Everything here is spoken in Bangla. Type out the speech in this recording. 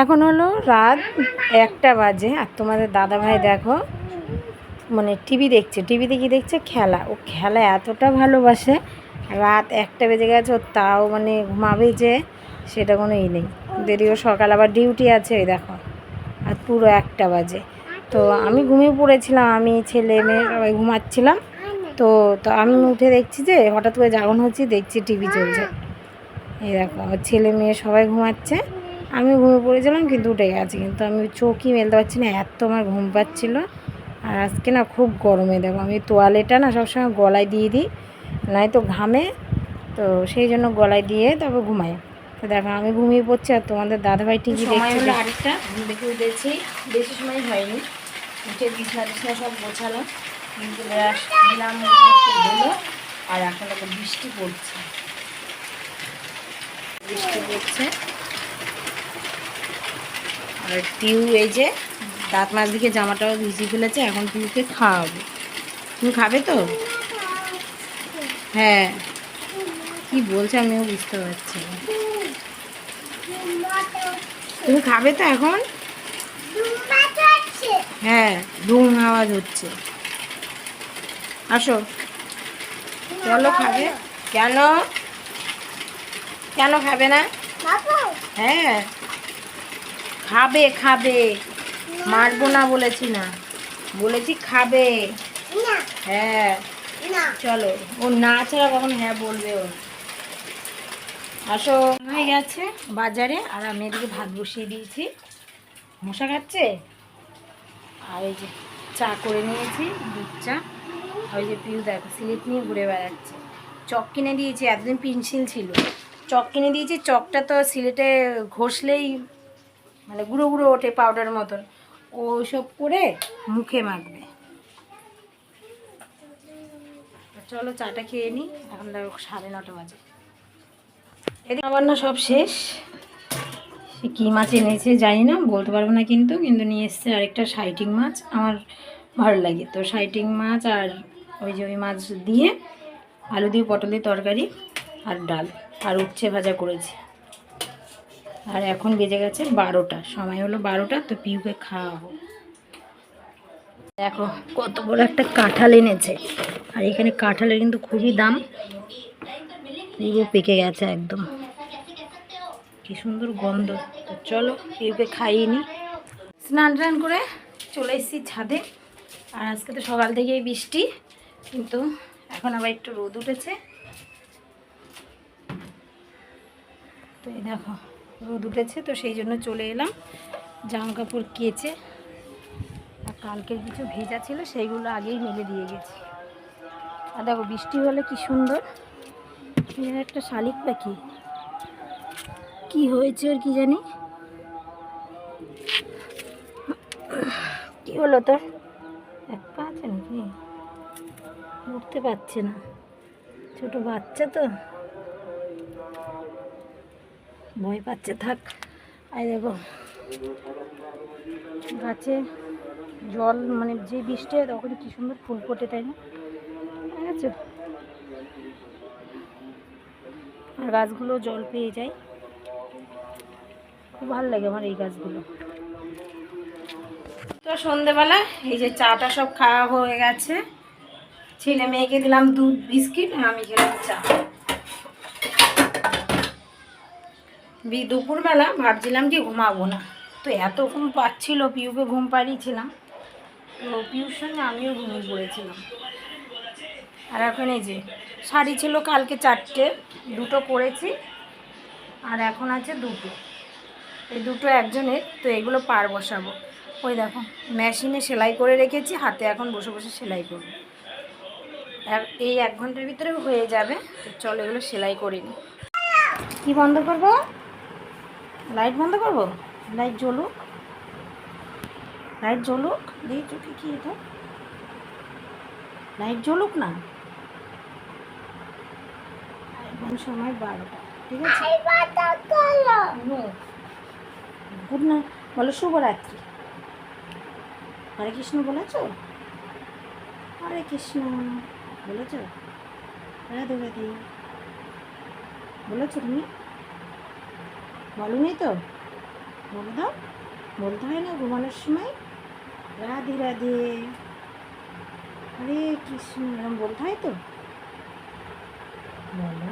এখন হলো রাত একটা বাজে। আর তোমাদের দাদা ভাই দেখো মানে টিভি দেখছে, টিভিতে কি দেখছে? খেলা। ও খেলা এতটা ভালোবাসে, রাত একটা বেজে গেছে ওর তাও মানে ঘুমাবে যে, সেটা কোনো ই নেই। যদিও সকাল আবার ডিউটি আছে ওই দেখো। আর পুরো একটা বাজে। তো আমি ঘুমিয়ে পড়েছিলাম, আমি ছেলে মেয়ে সবাই ঘুমাচ্ছিলাম। তো তো আমি উঠে দেখছি যে, হঠাৎ করে জাগন হচ্ছি দেখছি টিভি চলছে। এই দেখো ছেলে মেয়ে সবাই ঘুমাচ্ছে। আমি ঘুমিয়ে পড়েছিলাম কিন্তু উঠে গেছি। কিন্তু আমি চোখই মেলতে পারছি না এত আমার ঘুম পাচ্ছিলো। আর আজকে না খুব গরমে দেখো আমি তোয়ালেটা না সবসময় গলায় দিয়ে দিই নাই তো ঘামে তো সেই জন্য গলায় দিয়ে তারপর ঘুমাই। তো দেখো আমি ঘুমিয়ে পড়ছি আর তোমাদের দাদাভাই টিভি দেখছে হলো আরেকটা দেখে উঠেছি বেশি সময় হয়নি। উঠে বিছনা টিছনা সব গোছালাম কিন্তু দিলাম হলো আর এখন বৃষ্টি পড়ছে। বৃষ্টি পড়ছে। আর পিউ এই যে দাঁত মাছ দিকে জামাটাও ভিজিয়ে ফেলেছে এখন পিউকে খাওয়াবো। তুমি খাবে তো? হ্যাঁ। কি বলছে আমিও বুঝতে পারছি তুমি খাবে তো এখন? হ্যাঁ ধুম আওয়াজ হচ্ছে। আসো। চলো খাবে। কেন? কেন খাবে না? হ্যাঁ। খাবে খাবে। মারবো না বলেছি না। বলেছি খাবে। হ্যাঁ। চলো। ও না ছাড়া কখন হ্যাঁ বলবে ও। আসো। হয়ে গেছে বাজারে আর আমি এদিকে ভাত বসিয়ে দিয়েছি। মশা খাচ্ছে? আর এই যে চা করে নিয়েছি দুধ চা। আর ওই যে পিউ দেখো সিলেট নিয়ে ঘুরে বেড়াচ্ছে। চক কিনে দিয়েছি এতদিন পেন্সিল ছিল। চক কিনে দিয়েছি চকটা তো সিলেটে ঘষলেই মানে গুঁড়ো গুঁড়ো ওঠে পাউডার মতন। ও সব করে মুখে মাখবে। চলো চাটা খেয়ে নিই এখন দেখো সাড়ে নটা বাজে। এদিকে আমার না সব শেষ। সে কী মাছ এনেছে জানি না, বলতে পারব না কিন্তু কিন্তু নিয়ে এসছে আরেকটা সাইটিং মাছ, আমার ভালো লাগে। তো সাইটিং মাছ আর ওই যে ওই মাছ দিয়ে আলু দিয়ে পটলের তরকারি আর ডাল, আর উচ্ছে ভাজা করেছি। আর এখন বেজে গেছে বারোটা। সময় হলো বারোটা, তো পিউকে খাওয়াবো। দেখো কত বড় একটা কাঁঠাল এনেছে। আর এখানে কাঁঠালের কিন্তু খুবই দাম। পিউ পেকে গেছে একদম। কি সুন্দর গন্ধ। তো চলো পিউকে খাইয়ে স্নান টান করে চলে এসেছি ছাদে। আর আজকে তো সকাল থেকেই বৃষ্টি, কিন্তু এখন আবার একটু রোদ উঠেছে। তো এই দেখো। রোদ উঠেছে, তো সেই জন্য চলে এলাম। জামা কাপড় কেচে, আর কালকের কিছু ভেজা ছিল, সেইগুলো আগেই মেলে দিয়ে গেছি। আর দেখো, বৃষ্টি হলে কি সুন্দর। একটা শালিক পাখি। কি হয়েছে ওর কি জানি? কি হলো তোর? এক পা আছে নাকি? উঠতে পারছে না। ছোট বাচ্চা তো। ভয় পাচ্ছে, থাক। আই দেখো। গাছে জল মানে যে বৃষ্টি হয়, তখন কি সুন্দর ফুল ফোটে, তাই না? ঠিক আছে। আর গাছগুলো জল পেয়ে যায়। খুব ভালো লাগে আমার এই গাছগুলো। তো সন্ধেবেলা এই যে চাটা সব খাওয়া হয়ে গেছে। ছেলে মেয়েকে দিলাম দুধ, বিস্কিট, আর আমি খেলাম চা। দুপুরবেলা ভাবছিলাম কি ঘুমাবো না। তো এত ঘুম পাচ্ছিল, পিউকে ঘুম পাড়িয়েছিলাম। তো পিউর সঙ্গে আমিও ঘুমিয়ে পড়েছিলাম। আর এখন এই যে, শাড়ি ছিল কালকে চারটে, দুটো পরেছি, আর এখন আছে দুটো। এই দুটো একজনের, তো এগুলো পার বসাবো। ওই দেখো, মেশিনে সেলাই করে রেখেছি, হাতে এখন বসে বসে সেলাই করব। এই এক ঘণ্টার ভিতরে হয়ে যাবে চলো এগুলো সেলাই করিনি কী বন্ধ করব? লাইট বন্ধ করব? লাইট জ্বলুক। লাইট জ্বলুক। দেখি চোখে কি এটা? লাইট জ্বলুক না? এখন সময় বারোটা ঠিক আছে? গুড নাইট বলো শুভরাত্রি। হরে কৃষ্ণ বলেছ? হরে কৃষ্ণ। বলেছ? রাধে রাধে। বলেছ তুমি? বলনি তো? বলে দাও বলতে হয় না ঘুমানোর সময়? রাধে রাধে। হরে কৃষ্ণ, এরকম বলতে হয় তো? বলো।